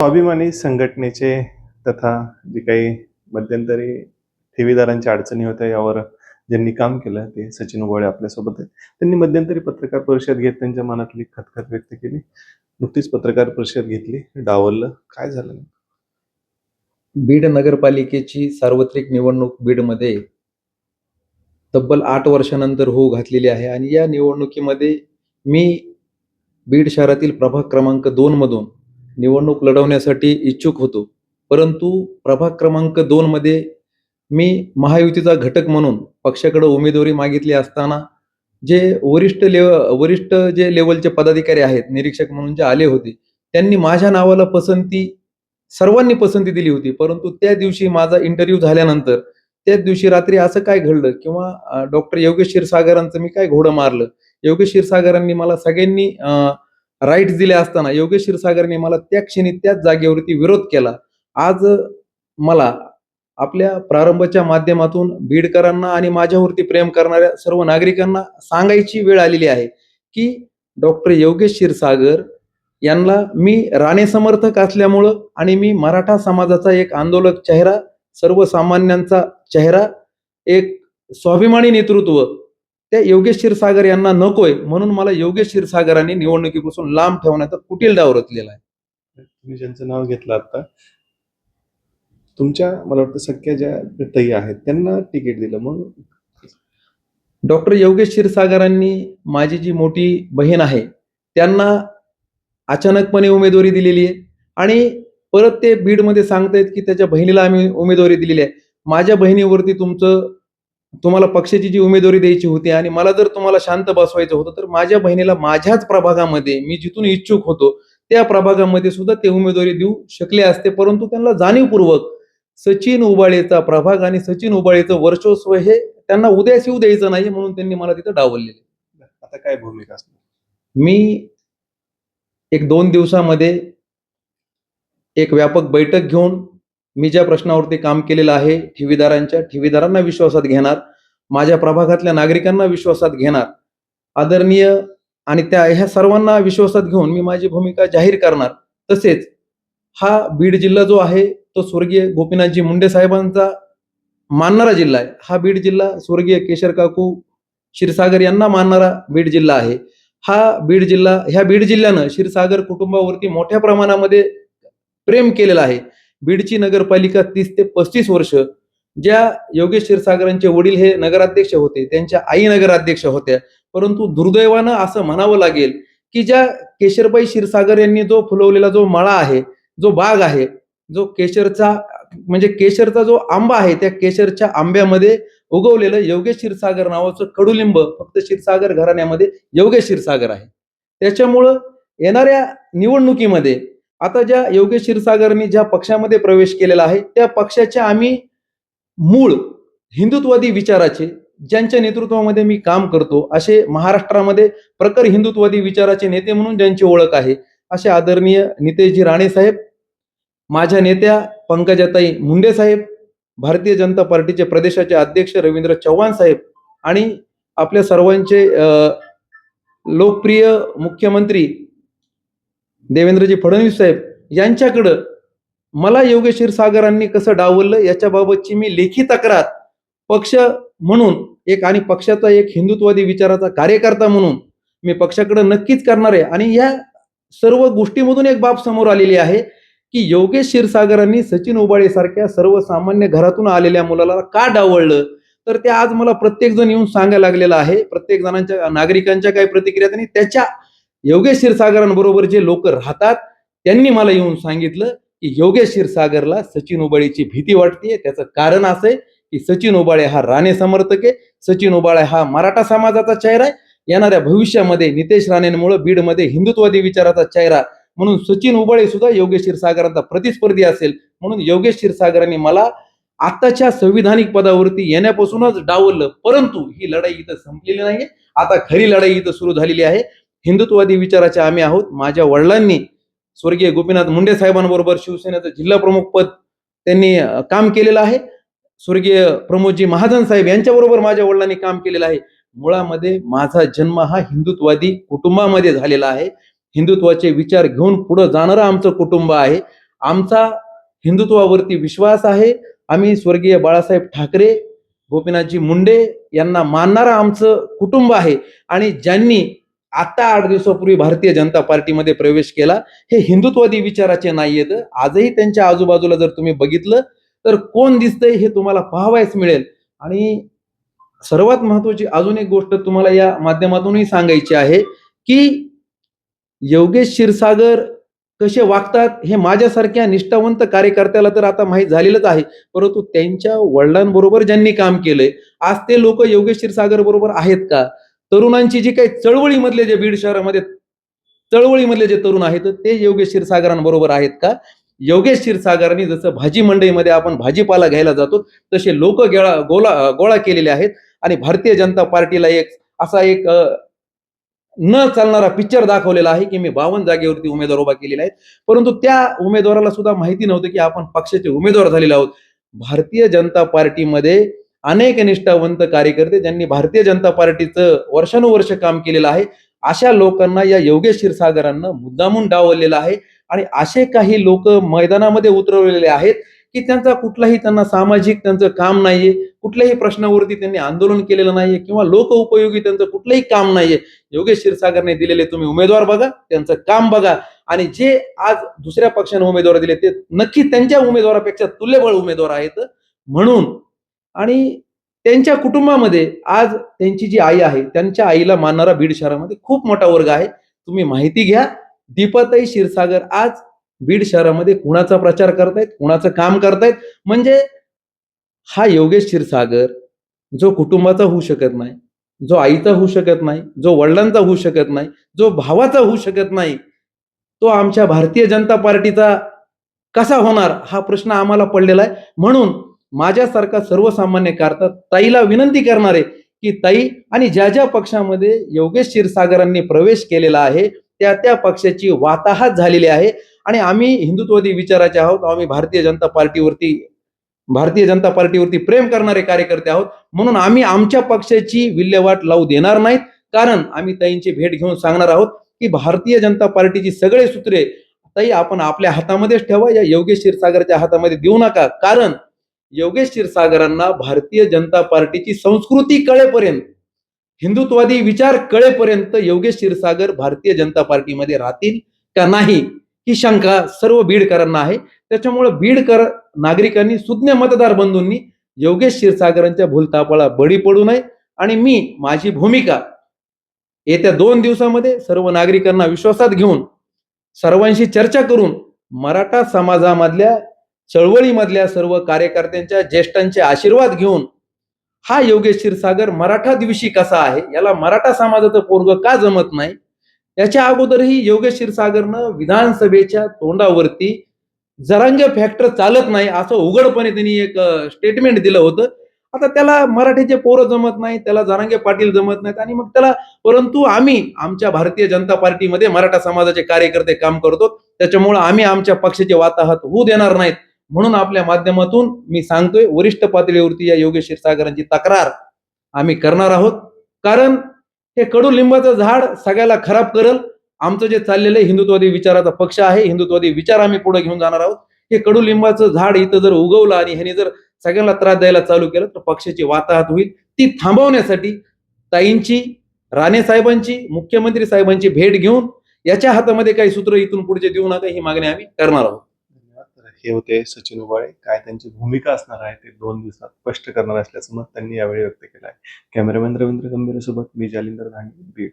स्वाभिमानी संघटनेचे तथा जे काही मध्यंतरी ठेवीदारांच्या अडचणी होत्या यावर ज्यांनी काम केलं ते सचिन उबाळे आपल्यासोबत आहेत. त्यांनी मध्यंतरी पत्रकार परिषद घेत त्यांच्या मनातली खतखत व्यक्त केली. नुकतीच पत्रकार परिषद घेतली. डावललं. काय झालं बीड नगरपालिकेची सार्वत्रिक निवडणूक बीडमध्ये तब्बल आठ वर्षानंतर होऊ घातलेली आहे आणि या निवडणुकीमध्ये मी बीड शहरातील प्रभाग क्रमांक दोन मधून निवडणूक लढवण्यासाठी इच्छुक होतो. परंतु प्रभाग क्रमांक दोन मध्ये मी महायुतीचा घटक म्हणून पक्षाकडे उमेदवारी मागितली असताना जे वरिष्ठ लेव वरिष्ठ जे लेवलचे पदाधिकारी आहेत निरीक्षक म्हणून जे आले होते त्यांनी माझ्या नावाला पसंती सर्वांनी पसंती दिली होती. परंतु त्या दिवशी माझा इंटरव्ह्यू झाल्यानंतर त्याच दिवशी रात्री असं काय घडलं किंवा डॉक्टर योगेश क्षीरसागरांचं मी काय घोडं मारलं? योगेश क्षीरसागरांनी मला सगळ्यांनी राईट्स दिले असताना योगेश क्षीरसागरने मला त्या क्षणी त्याच जागेवरती विरोध केला. आज मला आपल्या प्रारंभाच्या माध्यमातून बीडकरांना आणि माझ्यावरती प्रेम करणाऱ्या सर्व नागरिकांना सांगायची वेळ आलेली आहे की डॉक्टर योगेश क्षीरसागर यांना मी राणे समर्थक असल्यामुळं आणि मी मराठा समाजाचा एक आंदोलक चेहरा सर्वसामान्यांचा चेहरा एक स्वाभिमानी नेतृत्व त्या योगेश क्षीरसागर यांना नकोय म्हणून मला योगेश क्षीरसागरांनी निवडणुकीपासून लांब ठेवण्याचा कुटील डाव रचलेला आहे. तुम्ही ज्यांचं नाव घेतलं आता तुमच्या मला वाटतं सख्या ज्या ताई आहेत त्यांना तिकीट दिलं. मग डॉक्टर योगेश क्षीरसागरांनी माझी जी मोठी बहीण आहे त्यांना अचानकपणे उमेदवारी दिलेली आहे. आणि परत ते बीडमध्ये सांगतायत की त्याच्या बहिणीला आम्ही उमेदवारी दिलेली आहे. माझ्या बहिणीवरती तुमचं तुम्हाला पक्षाची जी उमेदवारी द्यायची होती आणि मला जर तुम्हाला शांत बसवायचं होतं तर माझ्या बहिणीला माझ्याच प्रभागामध्ये मी जिथून इच्छुक होतो त्या प्रभागामध्ये सुद्धा ते उमेदवारी देऊ शकले असते. परंतु त्यांना जाणीवपूर्वक सचिन उबाळेचा प्रभाग आणि सचिन उबाळेचं वर्चस्व हे त्यांना उद्यास येऊ द्यायचं नाही म्हणून त्यांनी मला तिथं डावललेले आता काय भूमिका असणार? मी एक दोन दिवसामध्ये एक व्यापक बैठक घेऊन मी ज्या प्रश्नावरती काम केलेलं आहे ठेवीदारांच्या ठेवीदारांना विश्वासात घेणार माझ्या प्रभागातल्या नागरिकांना विश्वासात घेणार आदरणीय आणि त्या ह्या सर्वांना विश्वासात घेऊन मी माझी भूमिका जाहीर करणार तसेच हा बीड जिल्हा जो आहे तो स्वर्गीय गोपीनाथजी मुंडे साहेबांचा मानणारा जिल्हा आहे. हा बीड जिल्हा स्वर्गीय केशर काकू क्षीरसागर यांना मानणारा बीड जिल्हा आहे. हा बीड जिल्हा ह्या बीड जिल्ह्यानं क्षीरसागर कुटुंबावरती मोठ्या प्रमाणामध्ये प्रेम केलेलं आहे. बीडची नगरपालिका तीस ते पस्तीस वर्ष ज्या योगेश क्षीरसागरांचे वडील हे नगराध्यक्ष होते त्यांच्या आई नगराध्यक्ष होत्या. परंतु दुर्दैवानं असं म्हणावं लागेल की ज्या केशरबाई क्षीरसागर यांनी जो फुलवलेला जो मळा आहे जो बाग आहे जो केशरचा म्हणजे केशरचा जो आंबा आहे त्या केशरच्या आंब्यामध्ये उगवलेलं योगेश क्षीरसागर नावाचं कडुलिंब फक्त क्षीरसागर घराण्यामध्ये योगेश क्षीरसागर आहे. त्याच्यामुळं येणाऱ्या निवडणुकीमध्ये आता ज्या योगेश क्षीरसागरनी ज्या पक्षामध्ये प्रवेश केलेला आहे त्या पक्षाच्या आम्ही मूळ हिंदुत्ववादी विचाराचे ज्यांच्या नेतृत्वामध्ये मी काम करतो असे महाराष्ट्रामध्ये प्रखर हिंदुत्ववादी विचाराचे नेते म्हणून ज्यांची ओळख आहे असे आदरणीय नितेशजी राणे साहेब माझ्या नेत्या पंकजाताई मुंडे साहेब भारतीय जनता पार्टीचे प्रदेशाचे अध्यक्ष रवींद्र चव्हाण साहेब आणि आपल्या सर्वांचे लोकप्रिय मुख्यमंत्री देवेंद्रजी फडणवीस साहेब यांच्याकडं मला योगेश क्षीरसागरांनी कसं डावललं याच्याबाबतची मी लेखी तक्रार पक्ष म्हणून एक आणि पक्षाचा एक हिंदुत्ववादी विचाराचा कार्यकर्ता म्हणून मी पक्षाकडे नक्कीच करणार आहे. आणि या सर्व गोष्टीमधून एक बाब समोर आलेली आहे की योगेश क्षीरसागरांनी सचिन उबाळे सारख्या सर्वसामान्य घरातून आलेल्या मुलाला का डावळलं तर ते आज मला प्रत्येक जण येऊन सांगायला लागलेलं आहे. प्रत्येक जणांच्या नागरिकांच्या काही प्रतिक्रिया आणि त्याच्या योगेश क्षीरसागरांबरोबर जे लोक राहतात त्यांनी मला येऊन सांगितलं की योगेश क्षीरसागरला सचिन उबाळेची भीती वाटते त्याचं कारण असं आहे की सचिन उबाळे हा राणे समर्थक आहे. सचिन उबाळे हा मराठा समाजाचा चेहरा आहे. येणाऱ्या भविष्यामध्ये नितेश राणेंमुळे बीडमध्ये हिंदुत्ववादी विचाराचा चेहरा म्हणून सचिन उबाळे सुद्धा योगेश क्षीरसागरांचा प्रतिस्पर्धी असेल. म्हणून योगेश क्षीरसागरांनी मला आताच्या संविधानिक पदावरती येण्यापासूनच डावललं. परंतु ही लढाई इथं संपलेली नाहीये. आता खरी लढाई इथं सुरू झालेली आहे. हिंदुत्ववादी विचाराचे आम्ही आहोत. माझ्या वडिलांनी स्वर्गीय गोपीनाथ मुंडे साहेबांबरोबर शिवसेनेचं जिल्हा प्रमुख पद त्यांनी काम केलेलं आहे. स्वर्गीय प्रमोदजी महाजन साहेब यांच्याबरोबर माझ्या वडिलांनी काम केलेलं आहे. मुळामध्ये माझा जन्म हा हिंदुत्ववादी कुटुंबामध्ये झालेला आहे. हिंदुत्वाचे विचार घेऊन पुढे जाणारं आमचं कुटुंब आहे. आमचा हिंदुत्वावरती विश्वास आहे. आम्ही स्वर्गीय बाळासाहेब ठाकरे गोपीनाथजी मुंडे यांना मानणारं आमचं कुटुंब आहे. आणि ज्यांनी आता आठ दिवसापूर्वी भारतीय जनता पार्टीमध्ये प्रवेश केला. हे हिंदुत्वादी विचाराचे नाहीयेत. आजही त्यांच्या आजूबाजूला जर तुम्ही बघितलं तर कोण दिसतंय हे तुम्हाला पाहावयास मिळेल. आणि सर्वात महत्वाची अजून एक गोष्ट तुम्हाला या माध्यमातूनही सांगायची आहे की योगेश क्षीरसागर कसे वागतात हे माझ्यासारख्या निष्ठावंत कार्यकर्त्याला तर आता माहीत झालेलंच आहे. परंतु त्यांच्या वडिलांबरोबर ज्यांनी काम केलंय आज ते लोक योगेश क्षीरसागर बरोबर आहेत का? तरुणांची जी काही चळवळीमधले जे बीड शहरामध्ये चळवळीमधले जे तरुण आहेत ते योगेश क्षीरसागरांबरोबर आहेत का? योगेश क्षीरसागरांनी जसं भाजी मंडईमध्ये आपण भाजीपाला घ्यायला जातो तसे लोक गेळा गोला गोळा केलेले आहेत आणि भारतीय जनता पार्टीला एक असा एक न चालणारा पिक्चर दाखवलेला आहे की मी बावन्न जागेवरती उमेदवार उभा केलेला आहे. परंतु त्या उमेदवाराला सुद्धा माहिती नव्हतं की आपण पक्षाचे उमेदवार झालेले आहोत. भारतीय जनता पार्टीमध्ये अनेक निष्ठावंत कार्यकर्ते ज्यांनी भारतीय जनता पार्टीचं वर्षानुवर्ष काम केलेलं आहे अशा लोकांना या योगेश क्षीरसागरांना मुद्दामून डावललेलं आहे आणि असे काही लोक मैदानामध्ये उतरवलेले आहेत की त्यांचा कुठलाही त्यांना सामाजिक त्यांचं काम नाहीये कुठल्याही प्रश्नावरती त्यांनी आंदोलन केलेलं नाहीये किंवा लोक उपयोगी त्यांचं कुठलंही काम नाहीये. योगेश क्षीरसागरने दिलेले तुम्ही उमेदवार बघा त्यांचं काम बघा आणि जे आज दुसऱ्या पक्षाने उमेदवार दिले ते नक्की त्यांच्या उमेदवारापेक्षा तुल्यबळ उमेदवार आहेत. म्हणून आणि त्यांच्या कुटुंबामध्ये आज त्यांची जी आई आहे त्यांच्या आईला मानणारा बीड शहरामध्ये खूप मोठा वर्ग आहे. तुम्ही माहिती घ्या. दीपाताई क्षीरसागर आज बीड शहरामध्ये कुणाचा प्रचार करतायत कुणाचं काम करतायत? म्हणजे हा योगेश क्षीरसागर जो कुटुंबाचा होऊ शकत नाही जो आईचा होऊ शकत नाही जो वडिलांचा होऊ शकत नाही जो भावाचा होऊ शकत नाही तो आमच्या भारतीय जनता पार्टीचा कसा होणार हा प्रश्न आम्हाला पडलेला आहे. म्हणून माझ्यासारखा सर्वसामान्य कारता ताईला विनंती करणार आहे की ताई आणि ज्या ज्या पक्षामध्ये योगेश क्षीरसागरांनी प्रवेश केलेला आहे त्या त्या पक्षाची वाताहत झालेली आहे. आणि आम्ही हिंदुत्ववादी विचाराचे आहोत. आम्ही भारतीय जनता पार्टीवरती भारतीय जनता पार्टीवरती प्रेम करणारे कार्यकर्ते आहोत. म्हणून आम्ही आमच्या पक्षाची विल्हेवाट लावू देणार नाहीत. कारण आम्ही ताईंची भेट घेऊन सांगणार आहोत की भारतीय जनता पार्टीची सगळे सूत्रे ताई आपण आपल्या हातामध्येच ठेवा. या योगेश क्षीरसागरच्या हातामध्ये देऊ नका. कारण योगेश क्षीरसागरांना भारतीय जनता पार्टीची संस्कृती कळेपर्यंत हिंदुत्वादी विचार कळेपर्यंत योगेश क्षीरसागर भारतीय जनता पार्टीमध्ये राहतील का नाही ही शंका सर्व बीडकरांना आहे. त्याच्यामुळे बीडकर नागरिकांनी सुज्ञ मतदार बंधूंनी योगेश क्षीरसागरांच्या भूलतापाला बळी पडू नये. आणि मी माझी भूमिका येत्या दोन दिवसामध्ये सर्व नागरिकांना विश्वासात घेऊन सर्वांशी चर्चा करून मराठा समाजामधल्या चळवळीमधल्या सर्व कार्यकर्त्यांच्या ज्येष्ठांचे आशीर्वाद घेऊन हा योगेश क्षीरसागर मराठा दिवशी कसा आहे? याला मराठा समाजाचं पोरग का जमत नाही? याच्या अगोदरही योगेश क्षीरसागरनं विधानसभेच्या तोंडावरती जरांगे फॅक्टर चालत नाही असं उघडपणे त्यांनी एक स्टेटमेंट दिलं होतं. आता त्याला मराठीचे पोरं जमत नाही त्याला जरांगे पाटील जमत नाहीत आणि मग त्याला परंतु आम्ही आमच्या भारतीय जनता पार्टीमध्ये मराठा समाजाचे कार्यकर्ते काम करतो. त्याच्यामुळे आम्ही आमच्या पक्षाचे वाताहत होऊ देणार नाहीत. म्हणून आपल्या माध्यमातून मी सांगतोय वरिष्ठ पातळीवरती या योगेश क्षीरसागरांची तक्रार आम्ही करणार आहोत. कारण हे कडुलिंबाचं झाड सगळ्याला खराब करल. आमचं जे चाललेलं आहे हिंदुत्वादी विचाराचा पक्ष आहे हिंदुत्वादी विचार आम्ही पुढे घेऊन जाणार आहोत. हे कडुलिंबाचं झाड इथं जर उगवलं आणि ह्याने जर सगळ्यांना त्रास द्यायला चालू केलं तर पक्षाची वाताहत होईल. ती थांबवण्यासाठी ताईंची राणे साहेबांची मुख्यमंत्री साहेबांची भेट घेऊन याच्या हातामध्ये काही सूत्र इथून पुढचे देऊ नका ही मागणी आम्ही करणार आहोत. हे होते सचिन उबाळे. काय त्यांची भूमिका असणार आहे ते दोन दिवसात स्पष्ट करणार असल्याचं मत त्यांनी यावेळी व्यक्त केलं आहे कॅमेरामॅन रवींद्र गंभीर सोबत मी जालिंदर धाणे बीड.